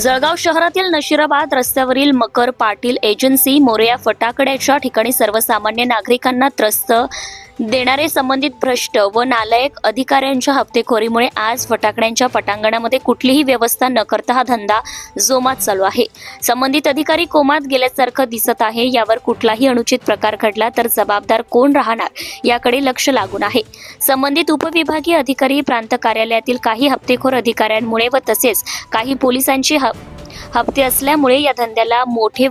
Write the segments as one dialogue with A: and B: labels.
A: जळगाव शहरातील नशिराबाद रस्त्यावरील मकर पाटील एजन्सी मोरया फटाकड्याच्या ठिकाणी सर्वसामान्य नागरिकांना त्रस्त देणारे संबंधित भ्रष्ट व नालायक अधिकाऱ्यांच्या हप्तेखोरीमुळे आज फटाकड्यांच्या पटांगणामध्ये कुठलीही व्यवस्था न करता हा धंदा जोमात चालू आहे. संबंधित अधिकारी कोमात गेल्यासारखं दिसत आहे. यावर कुठलाही अनुचित प्रकार घडला तर जबाबदार कोण राहणार याकडे लक्ष लागून आहे. संबंधित उपविभागीय अधिकारी प्रांत कार्यालयातील काही हप्तेखोर अधिकाऱ्यांमुळे व तसेच काही पोलिसांची हप्ते असल्यामुळे या धंद्याला मोठे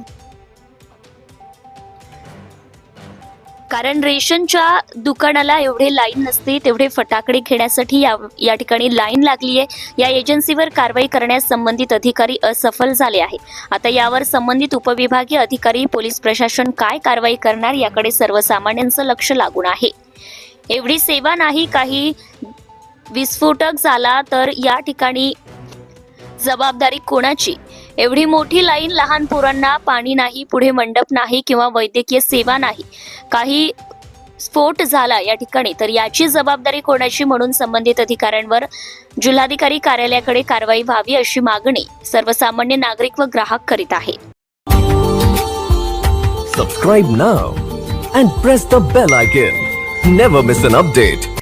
A: कारण रेशनच्या दुकानाला एवढे लाईन नसते तेवढे फटाकडे घेण्यासाठी या या ठिकाणी लाईन लागली आहे या एजन्सीवर कारवाई करण्यास संबंधित अधिकारी असफल झाले आहे आता यावर संबंधित उपविभागीय अधिकारी पोलीस प्रशासन काय कारवाई करणार याकडे सर्वसामान्यांचं लक्ष लागून आहे. एवढी सेवा नाही काही विस्फोटक झाला तर या ठिकाणी जबाबदारी कोणाची? एवढी मोठी लाईन लहान पोरांना पाणी नाही पुढे मंडप नाही किंवा वैद्यकीय सेवा नाही. काही स्फोट झाला या ठिकाणी तर याची जबाबदारी कोणाची म्हणून संबंधित अधिकाऱ्यांवर? जिल्हाधिकारी कार्यालयाकडे कारवाई व्हावी अशी मागणी सर्वसामान्य नागरिक व ग्राहक करीत आहे.
B: Subscribe now and press the bell icon never miss an update